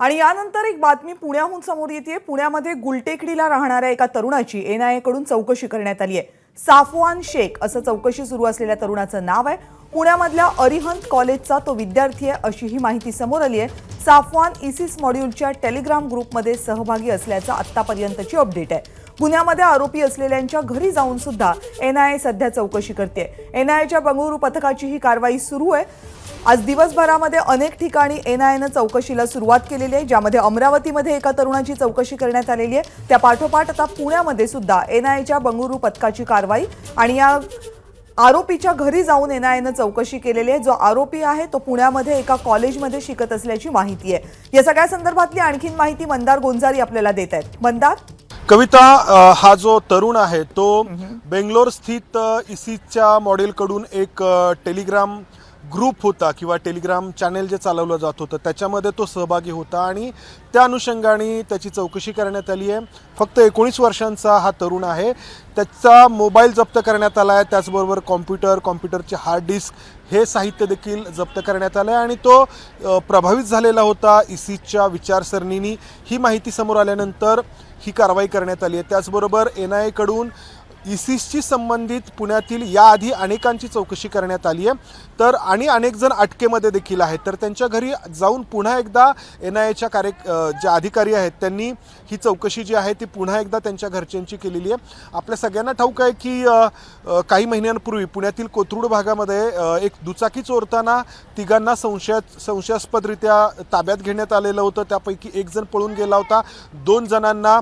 आणि यानंतर एक बातमी पुण्याहून समोर येते पुण्यामध्ये गुलटेकडीला राहणाऱ्या एका तरुणाची एनआयएकडून चौकशी करण्यात आली आहे साफवान शेख असं चौकशी सुरू असलेल्या तरुणाचं नाव आहे. पुण्यामधल्या अरिहंत कॉलेजचा तो विद्यार्थी आहे अशी ही माहिती समोर आली आहे साफवान इसिस मॉड्यूलच्या टेलिग्राम ग्रुपमध्ये सहभागी असल्याचं आत्तापर्यंतची अपडेट आहे. पुण्यामध्ये आरोपी असलेल्यांच्या घरी जाऊन सुद्धा एनआयए सध्या चौकशी करते एनआयएच्या बंगळुरू पथकाची ही कारवाई सुरू आहे. आज दिवसभरामध्ये अनेक ठिकाणी एनआयएनं चौकशीला सुरुवात केलेली आहे ज्यामध्ये अमरावतीमध्ये एका तरुणाची चौकशी करण्यात आलेली आहे. त्या पाठोपाठ आता पुण्यामध्ये सुद्धा एनआयएच्या बंगळुरू पथकाची कारवाई आणि या आरोपीच्या घरी जाऊन एनआयएनं चौकशी केलेली आहे. जो आरोपी आहे तो पुण्यामध्ये एका कॉलेजमध्ये शिकत असल्याची माहिती आहे. या सगळ्या संदर्भातली आणखीन माहिती मंदार गोंजारी आपल्याला देत आहेत. मंदार? कविता हा जो तरुण आहे तो बेंगलोर स्थित इसीच्या मॉडेलकडून एक टेलिग्राम ग्रुप होता किंवा टेलिग्राम चॅनेल जे चालवलं जात होतं त्याच्यामध्ये तो सहभागी होता आणि त्या अनुषंगाने त्याची चौकशी करण्यात आली आहे. फक्त एकोणीस वर्षांचा हा तरुण आहे. त्याचा मोबाईल जप्त करण्यात आला आहे. त्याचबरोबर कॉम्प्युटर कॉम्प्युटरचे हार्ड डिस्क हे साहित्य देखील जप्त करण्यात आलं आहे आणि तो प्रभावित झालेला होता इसीच्या विचारसरणीनी. ही माहिती समोर आल्यानंतर ही कारवाई करण्यात आली आहे. त्याचबरोबर एन आयकडून इसिसशी संबंधित पुण्यातील याआधी अनेकांची चौकशी करण्यात आली आहे. तर आणि अनेक जण अटकेमध्ये देखील आहेत. तर त्यांच्या घरी जाऊन पुन्हा एकदा एन आय एच्या कार्य जे अधिकारी आहेत त्यांनी ही चौकशी जी आहे ती पुन्हा एकदा त्यांच्या घरच्यांची केलेली आहे. आपल्या सगळ्यांना ठाऊक आहे की काही महिन्यांपूर्वी पुण्यातील कोथरूड भागामध्ये एक दुचाकी चोरताना तिघांना संशया संशयास्पदरित्या ताब्यात घेण्यात आलेलं होतं. त्यापैकी एक जण पळून गेला होता. दोन जणांना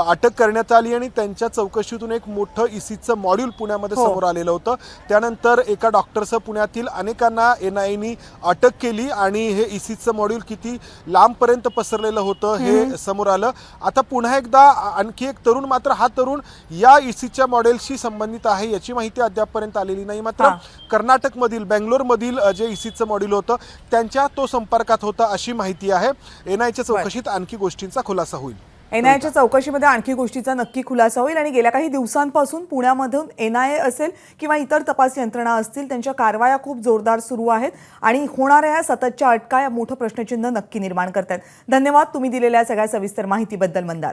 अटक करण्यात आली आणि त्यांच्या चौकशीतून एक मोठं इसीचं मॉड्यूल पुण्यामध्ये हो. समोर आलेलं होतं. त्यानंतर एका डॉक्टरसह पुण्यातील अनेकांना एन आयनी अटक केली आणि हे इसीचं मॉड्यूल किती लांबपर्यंत पसरलेलं होतं हे समोर आलं. आता पुन्हा एकदा आणखी एक तरुण मात्र हा तरुण या इसीच्या मॉडेलशी संबंधित आहे याची माहिती अद्यापपर्यंत आलेली नाही. मात्र. कर्नाटकमधील बेंगलोरमधील जे इसीचं मॉड्यूल होतं त्यांच्या तो संपर्कात होता अशी माहिती आहे. एन आयच्या चौकशीत आणखी गोष्टींचा खुलासा होईल. एनआयच्या चौकशीमध्ये आणखी गोष्टीचा नक्की खुलासा होईल आणि गेल्या काही दिवसांपासून पुण्यामधून एनआयए असेल किंवा इतर तपास यंत्रणा असतील त्यांच्या कारवाया खूप जोरदार सुरू आहेत आणि होणाऱ्या या सततच्या अटका या मोठं प्रश्नचिन्ह नक्की निर्माण करतात धन्यवाद तुम्ही दिलेल्या सगळ्या सविस्तर माहितीबद्दल मंदार.